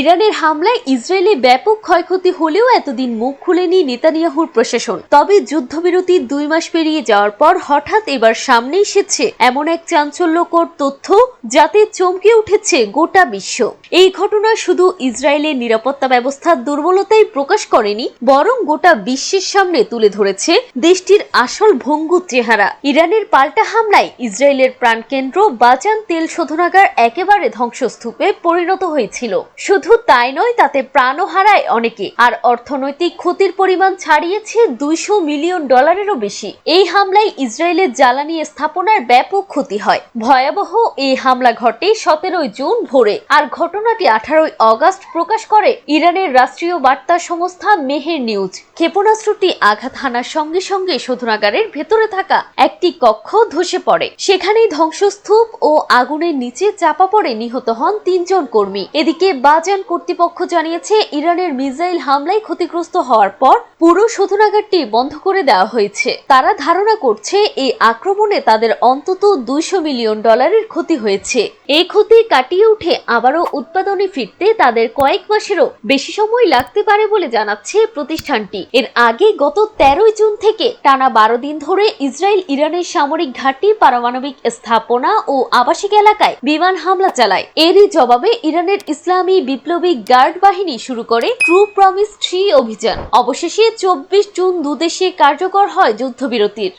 ইরানের হামলায় ইসরায়েলে ব্যাপক ক্ষয়ক্ষতি হলেও এতদিন মুখ খুলেনি নেতানিয়াহুর প্রশাসন। তবে যুদ্ধবিরতি দুই মাস পেরিয়ে যাওয়ার পর হঠাৎ এবার সামনে এসেছে এমন এক চাঞ্চল্যকর তথ্য যাতে চমকে উঠেছে গোটা বিশ্ব। এই ঘটনা শুধু ইসরায়েলের নিরাপত্তা ব্যবস্থার দুর্বলতাই প্রকাশ করেনি, বরং গোটা বিশ্বের সামনে তুলে ধরেছে দেশটির আসল ভঙ্গুর চেহারা। ইরানের পাল্টা হামলায় ইসরায়েলের প্রাণকেন্দ্র বাজান তেল শোধনাগার একেবারে ধ্বংসস্তূপে পরিণত হয়েছিল। শুধু তাই নয়, তাতে প্রাণও হারায় অনেকে। আর অর্থনৈতিক ক্ষতির পরিমাণ ছাড়িয়েছে দুইশো মিলিয়ন ডলারেরও বেশি। এই হামলায় ইসরায়েলের জ্বালানি স্থাপনার ব্যাপক ক্ষতি হয়। ভয়াবহ এই হামলা ঘটে সতেরোই জুন ভোরে। আর ঘটনাটি আঠারোই অগস্ট প্রকাশ করে ইরানের রাষ্ট্রীয় বার্তা সংস্থা মেহের নিউজ। ক্ষেপণাস্ত্রটি আঘাত হানার সঙ্গে সঙ্গে শোধনাগারের ভেতরে থাকা একটি কক্ষ ধসে পড়ে। সেখানেই ধ্বংসস্তূপ ও আগুনের নিচে চাপা পড়ে নিহত হন তিনজন কর্মী। এদিকে বাজান কর্তৃপক্ষ জানিয়েছে, ইরানের মিসাইল হামলায় ক্ষতিগ্রস্ত হওয়ার পর পুরো শোধনাগারটি বন্ধ করে দেওয়া হয়েছে। তারা ধারণা করছে, এই আক্রমণে তাদের অন্তত দুইশো মিলিয়ন ডলারের ক্ষতি হয়েছে। এই ক্ষতি কাটিয়ে উঠে আবারও উৎপাদনে ফিরতে তাদের কয়েক মাসেরও বেশি সময় লাগতে পারে বলে জানাচ্ছে প্রতিষ্ঠানটি। এর আগে গত তেরোই জুন থেকে টানা বারো দিন ধরে ইসরায়েল ইরানের সামরিক ঘাঁটি, পারমাণবিক স্থাপনা ও আবাসিক এলাকায় বিমান হামলা চালায়। এরই জবাবে ইরানের ইসলামী বিপ্লবী গার্ড বাহিনী শুরু করে ট্রু প্রমিস থ্রি অভিযান। অবশেষে চব্বিশ জুন দুদেশে কার্যকর হয় যুদ্ধবিরতির।